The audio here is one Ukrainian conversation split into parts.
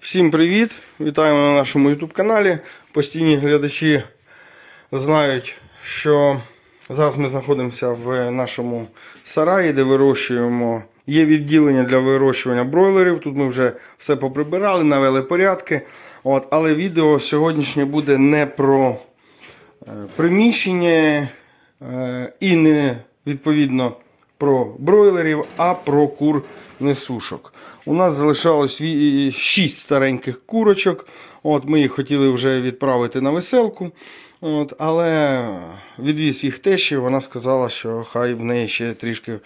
Всім привіт! Вітаємо на нашому YouTube каналі. Постійні глядачі знають, що зараз ми знаходимося в нашому сараї, де вирощуємо. Є відділення для вирощування бройлерів. Тут ми вже все поприбирали, навели порядки. От, але відео сьогоднішнє буде не про е, приміщення е, і не відповідно про бройлерів, а про кур несушок. У нас залишалось 6 стареньких курочок. От Ми їх хотіли вже відправити на веселку. От, але відвіз їх тещі, вона сказала, що хай в неї ще трішки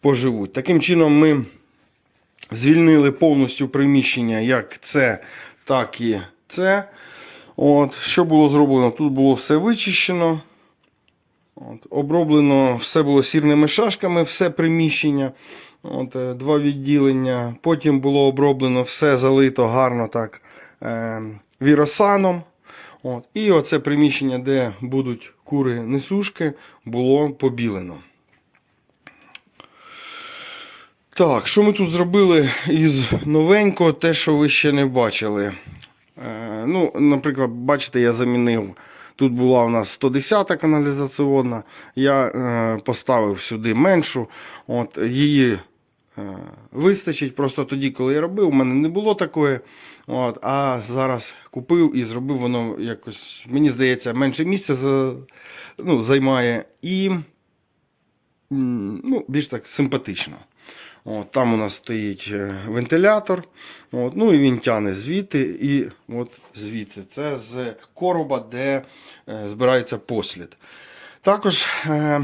поживуть. Таким чином, ми звільнили повністю приміщення як це, так і це. От, Що було зроблено? Тут було все вичищено. От, оброблено все було сірними шашками, все приміщення, от, е, два відділення. Потім було оброблено все залито гарно так е, віросаном. От, і оце приміщення, де будуть кури несушки, було побілено. Так, що ми тут зробили із новенького, те, що ви ще не бачили. Е, ну, Наприклад, бачите, я замінив. Тут була у нас 110 каналізаційна. Я е, поставив сюди меншу. От, Її е, вистачить. Просто тоді, коли я робив, у мене не було такої. От, А зараз купив і зробив воно якось, мені здається, менше місця за, ну, займає і ну, більш так симпатично. От, там у нас стоїть е, вентилятор. От, ну і він тяне звідти і от звідси. Це з короба, де е, збирається послід. Також е,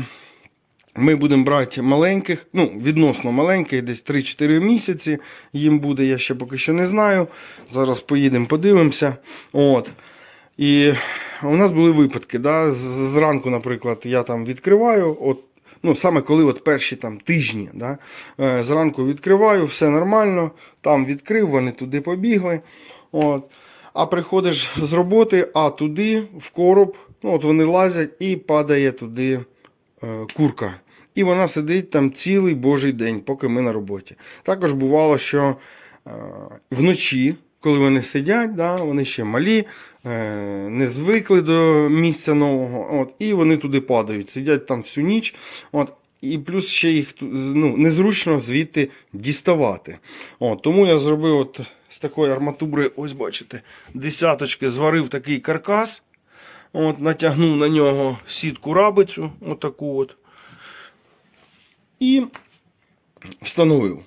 ми будемо брати маленьких, ну, відносно маленьких, десь 3-4 місяці. Їм буде, я ще поки що не знаю. Зараз поїдемо, подивимося. От. І у нас були випадки. Да? Зранку, наприклад, я там відкриваю. От Ну, саме коли от перші там тижні. Да? Е, Зранку відкриваю, все нормально, там відкрив, вони туди побігли. От. А приходиш з роботи, а туди, в короб, ну, от вони лазять і падає туди е, курка. І вона сидить там цілий божий день, поки ми на роботі. Також бувало, що е, вночі, коли вони сидять, да, вони ще малі, е, не звикли до місця нового, от, і вони туди падають, сидять там всю ніч. От, і плюс ще їх ну, незручно звідти діставати. От, тому я зробив от з такої арматури, ось бачите, десяточки, зварив такий каркас. От, натягнув на нього сітку рабицю, отаку от. І встановив.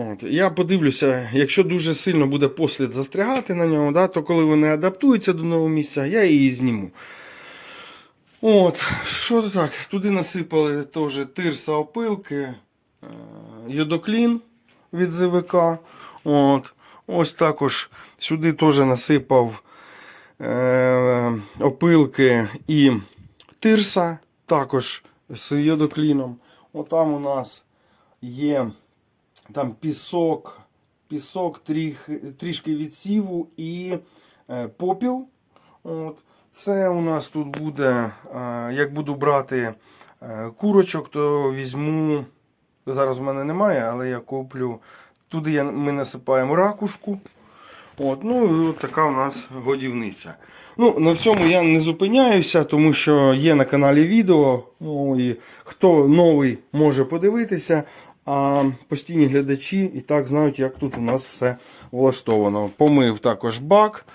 От, я подивлюся, якщо дуже сильно буде послід застрягати на ньому, да, то коли вони адаптуються до нового місця, я її зніму. От, що так, туди насипали теж тирса опилки, е, йодоклін від ЗВК. От, ось також сюди теж насипав е, опилки і тирса, також з йодокліном. Отам у нас є там пісок, пісок тріх, трішки відсіву і е, попіл. От. Це у нас тут буде, е, як буду брати е, курочок, то візьму. Зараз в мене немає, але я куплю. Туди я, ми насипаємо ракушку. От, ну і от така у нас годівниця. Ну, на всьому я не зупиняюся, тому що є на каналі відео. Ну, і хто новий може подивитися. А постійні глядачі і так знають, як тут у нас все влаштовано. Помив також бак.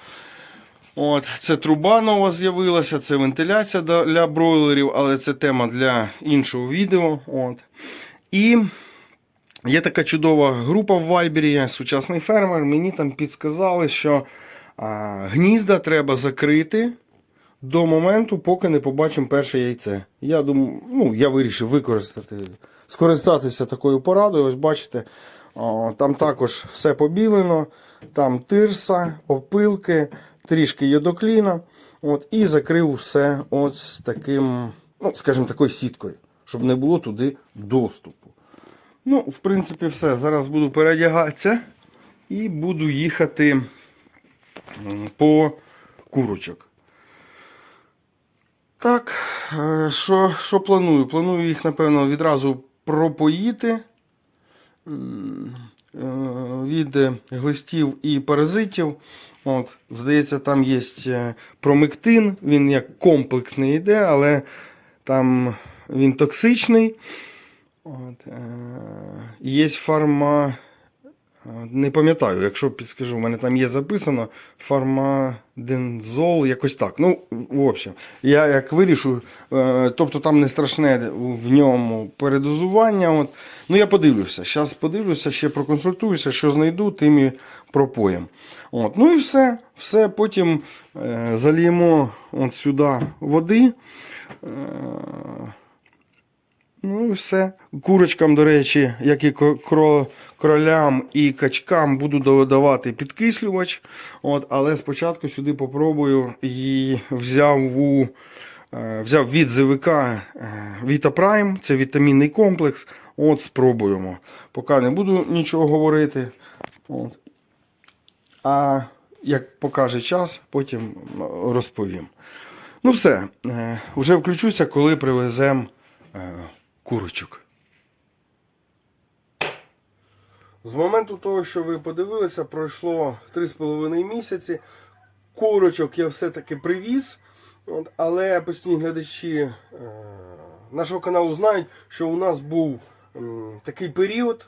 От, Це труба нова з'явилася, це вентиляція для бройлерів, але це тема для іншого відео. От. І є така чудова група в Вайбері, сучасний фермер. Мені там підсказали, що а, гнізда треба закрити до моменту, поки не побачимо перше яйце. Я думаю, ну, я вирішив використати, скористатися такою порадою. Ось бачите, о, там також все побілено, там тирса, опилки, трішки йодокліна. От, і закрив все ось таким, ну, скажімо, такою сіткою, щоб не було туди доступу. Ну, в принципі, все. Зараз буду переодягатися і буду їхати по курочок. Так, е, що, що планую? Планую їх, напевно, відразу пропоїти. Від е, глистів і паразитів. От, здається, там є е, промектин, він як комплексний йде, але там він токсичний. От, є фарма. Не пам'ятаю, якщо підскажу, в мене там є записано фармадензол, якось так. Ну, в общем, я як вирішу, е, тобто там не страшне в ньому передозування. От. Ну, я подивлюся. Зараз подивлюся, ще проконсультуюся, що знайду, тим і пропоєм. От. Ну і все. Все. Потім е, заліємо от сюди води. Е, Ну і все. Курочкам, до речі, як і ко- кро- кролям і качкам, буду додавати підкислювач. От, але спочатку сюди попробую і взяв у. е, Взяв від ЗВК е, Vita Prime, це вітамінний комплекс. От спробуємо. Поки не буду нічого говорити. От. А як покаже час, потім розповім. Ну все, е, вже включуся, коли привеземо е, курочок. З моменту того, що ви подивилися, пройшло 3,5 місяці. Курочок я все-таки привіз. От, але постійні глядачі е, нашого каналу знають, що у нас був е, такий період,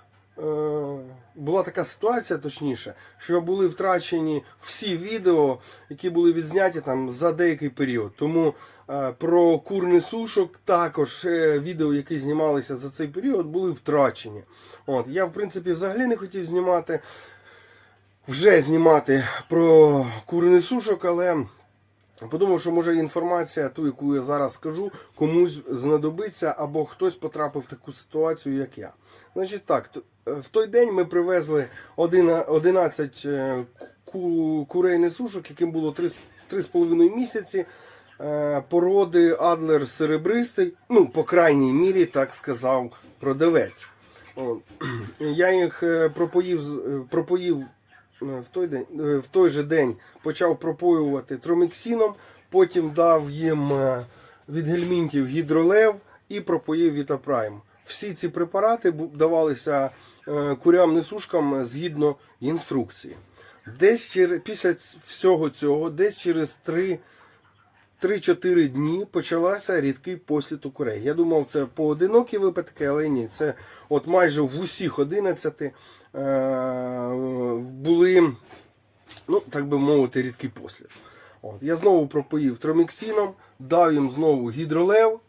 була така ситуація, точніше, що були втрачені всі відео, які були відзняті там за деякий період. Тому е, про курний сушок також е, відео, які знімалися за цей період, були втрачені. От, я, в принципі, взагалі не хотів знімати, вже знімати про курний сушок, але. Подумав, що може інформація, ту, яку я зараз скажу, комусь знадобиться, або хтось потрапив в таку ситуацію, як я. Значить так, в той день ми привезли один- 11 е, ку- курей несушок, яким було 3,5 місяці. е, Породи Адлер серебристий, ну, по крайній мірі, так сказав продавець. Я їх е, пропоїв, пропоїв в той, день, е, в той же день почав пропоювати троміксіном, потім дав їм е, від гельмінтів гідролев і пропоїв вітапрайм. Всі ці препарати давалися е, курям-несушкам згідно інструкції. Десь через, після всього цього, десь через 3 3-4 дні почалася рідкий послід у курей. Я думав, це поодинокі випадки, але ні. Це от майже в усіх 11 е, були, ну, так би мовити, рідкий послід. От, я знову пропоїв троміксином, дав їм знову гідролев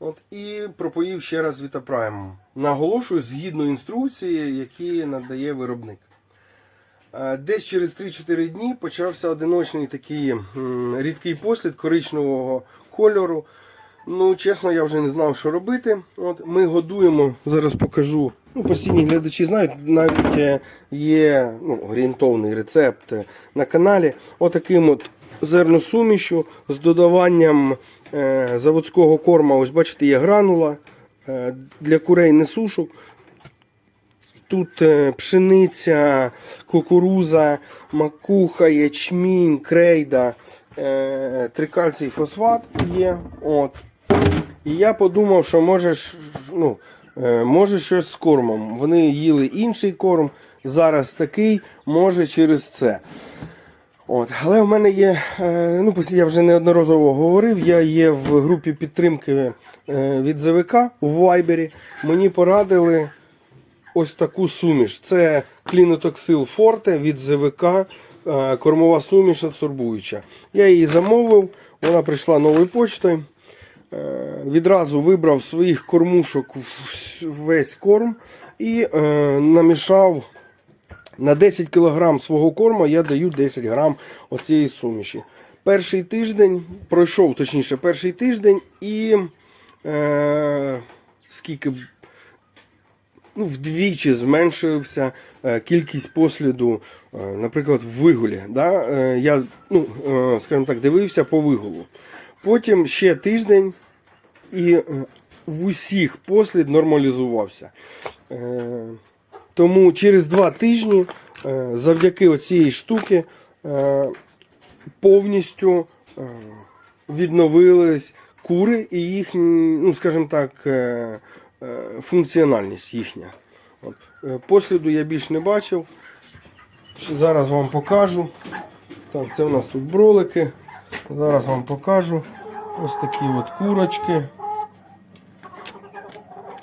от, і пропоїв ще раз вітапраймом. Наголошую, згідно інструкції, які надає виробник. Е, Десь через 3-4 дні почався одиночний такий рідкий послід коричневого кольору. Ну, чесно, я вже не знав, що робити. От, ми годуємо, зараз покажу. Ну, постійні глядачі знають, навіть е, є ну, орієнтовний рецепт е, на каналі. Отаким от зерносумішю з додаванням заводського корма. Ось бачите, є гранула для курей несушок. Тут е, пшениця, кукуруза, макуха, ячмінь, крейда, е, трикальцій фосфат є. От. І я подумав, що може, ну, е, може щось з кормом. Вони їли інший корм, зараз такий, може через це. От. Але в мене є, ну я вже неодноразово говорив, я є в групі підтримки від ЗВК у Вайбері. Мені порадили ось таку суміш. Це клінотоксил Форте від ЗВК, е, кормова суміш адсорбуюча. Я її замовив, вона прийшла новою почтою. Е, Відразу вибрав своїх кормушок весь корм і е, намішав на 10 кг свого корму я даю 10 грам оцієї суміші. Перший тиждень пройшов, точніше, перший тиждень і е, скільки ну, вдвічі зменшився е, кількість посліду, е, наприклад, в вигулі. Да? Е, я, ну, скажімо так, дивився по вигулу. Потім ще тиждень і в усіх послід нормалізувався. Тому через два тижні, завдяки оцієї штуки, повністю відновились кури і їхні, ну скажімо так, функціональність їхня. От. Е, Посліду я більш не бачив. Зараз вам покажу. Так, це у нас тут бролики. Зараз вам покажу. Ось такі от курочки.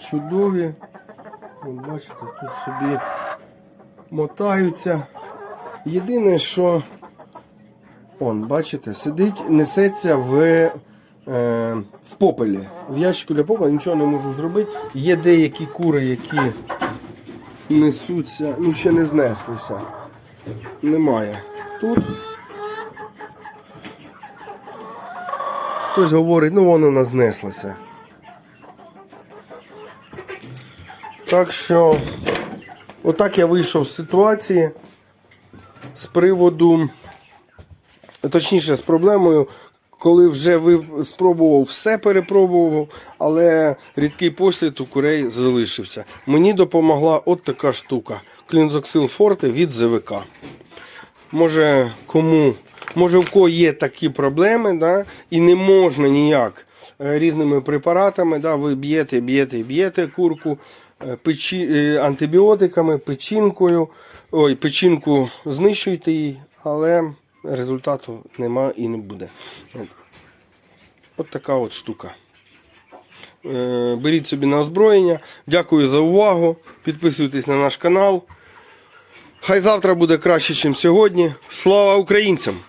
Чудові. От бачите, тут собі мотаються. Єдине, що он, бачите, сидить, несеться в, е, в попелі. В ящику для попелу нічого не можу зробити. Є деякі кури, які несуться, ну ще не знеслися. Немає. Тут хтось говорить, ну воно нас знеслося. Так що, отак я вийшов з ситуації з приводу, точніше, з проблемою, коли вже ви спробував, все перепробував, але рідкий послід у курей залишився. Мені допомогла от така штука. Клінотоксил Форте від ЗВК. Може, кому, може, в кого є такі проблеми, да, і не можна ніяк е, різними препаратами, да, ви б'єте, б'єте, б'єте курку е, печі, е, антибіотиками, печінкою. Ой, печінку знищуєте її, але результату нема і не буде. От, така от штука. Е, Беріть собі на озброєння. Дякую за увагу. Підписуйтесь на наш канал. Хай завтра буде краще, ніж сьогодні. Слава українцям!